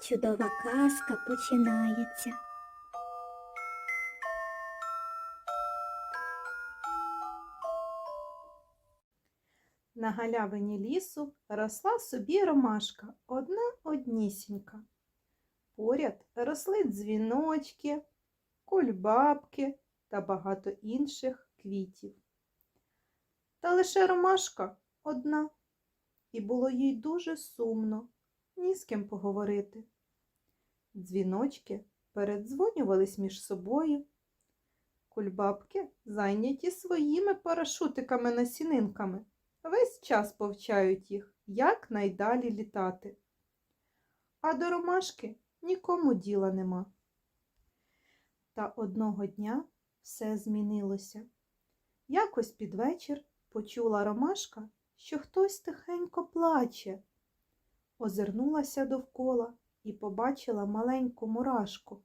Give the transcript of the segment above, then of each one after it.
чудова казка починається. На галявині лісу росла собі ромашка, одна однісінька. Поряд росли дзвіночки, кульбабки та багато інших квітів. Та лише ромашка одна, і було їй дуже сумно, ні з ким поговорити. Дзвіночки передзвонювались між собою. Кульбабки зайняті своїми парашутиками-насінинками. Весь час повчають їх, як найдалі літати. А до ромашки нікому діла нема. Та одного дня все змінилося. Якось під вечір почула ромашка, що хтось тихенько плаче. Озирнулася довкола і побачила маленьку мурашку.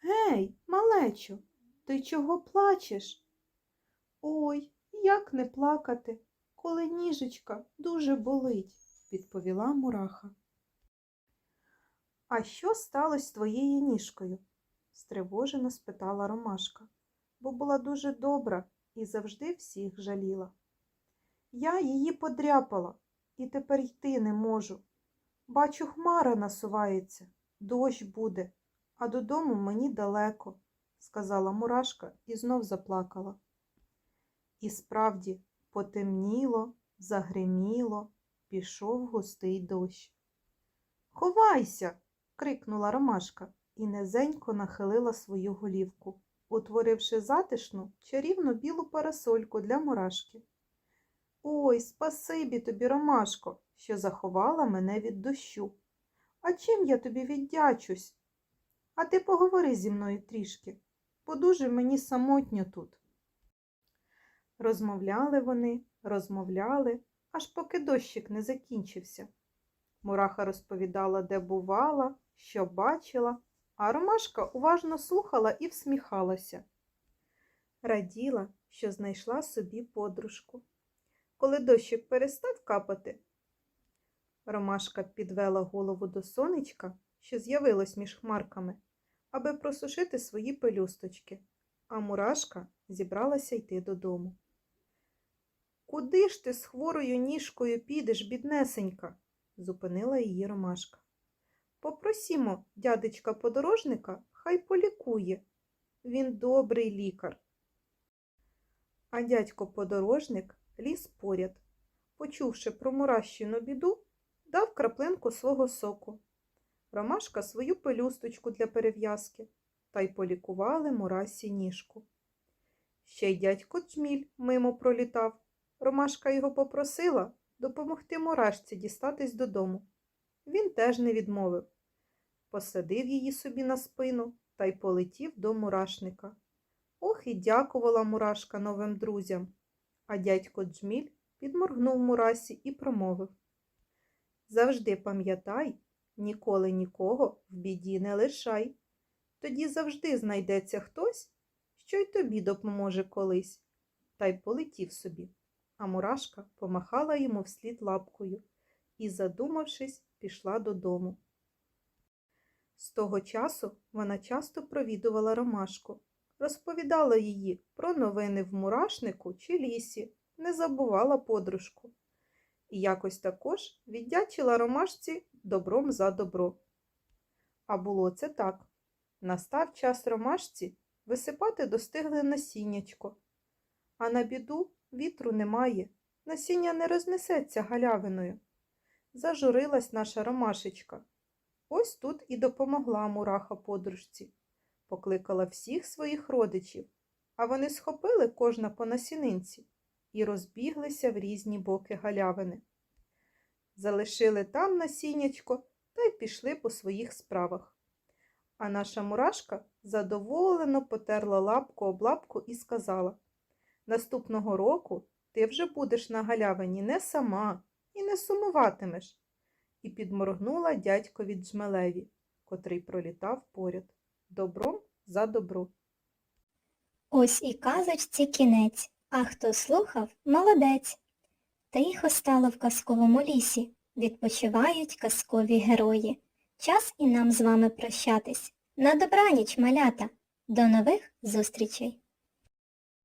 Гей, малечо, ти чого плачеш? Ой, як не плакати, коли ніжечка дуже болить, відповіла мураха. А що сталося з твоєю ніжкою? стривожено спитала Ромашка, бо була дуже добра і завжди всіх жаліла. Я її подряпала і тепер йти не можу. Бачу, хмара насувається, дощ буде, а додому мені далеко, сказала Мурашка і знов заплакала. І справді потемніло, загриміло, пішов густий дощ. Ховайся. крикнула Ромашка і низенько нахилила свою голівку, утворивши затишну чарівну білу парасольку для мурашки. Ой, спасибі тобі, Ромашко, що заховала мене від дощу. А чим я тобі віддячусь? А ти поговори зі мною трішки, бо дуже мені самотньо тут. Розмовляли вони, розмовляли, аж поки дощик не закінчився. Мураха розповідала, де бувала, що бачила, а Ромашка уважно слухала і всміхалася. Раділа, що знайшла собі подружку. Коли дощик перестав капати, Ромашка підвела голову до сонечка, що з'явилось між хмарками, аби просушити свої пелюсточки, а мурашка зібралася йти додому. Куди ж ти з хворою ніжкою підеш, біднесенька? зупинила її Ромашка. Попросімо дядечка подорожника, хай полікує. Він добрий лікар. А дядько подорожник ліз поряд. Почувши про муращину біду, дав краплинку свого соку. Ромашка свою пелюсточку для перев'язки та й полікували мурасі ніжку. Ще й дядько Джміль мимо пролітав. Ромашка його попросила допомогти мурашці дістатись додому. Він теж не відмовив. Посадив її собі на спину та й полетів до мурашника. Ох і дякувала мурашка новим друзям. А дядько Джміль підморгнув мурасі і промовив Завжди пам'ятай, ніколи нікого в біді не лишай. Тоді завжди знайдеться хтось, що й тобі допоможе колись. Та й полетів собі. А мурашка помахала йому вслід лапкою і, задумавшись, пішла додому. З того часу вона часто провідувала ромашку, розповідала її про новини в мурашнику чи лісі, не забувала подружку. І якось також віддячила ромашці добром за добро. А було це так. Настав час ромашці висипати достигле насіннячко, а на біду вітру немає, насіння не рознесеться галявиною. Зажурилась наша ромашечка. Ось тут і допомогла мураха подружці. Покликала всіх своїх родичів, а вони схопили кожна по насінинці і розбіглися в різні боки галявини. Залишили там насіннячко та й пішли по своїх справах. А наша мурашка задоволено потерла лапку об лапку і сказала Наступного року ти вже будеш на галявині не сама і не сумуватимеш. І підморгнула дядькові Джмелеві, котрий пролітав поряд. Добром за добро. Ось і казочці кінець, а хто слухав, молодець. Тихо стало в казковому лісі, відпочивають казкові герої. Час і нам з вами прощатись. На добраніч, малята. До нових зустрічей!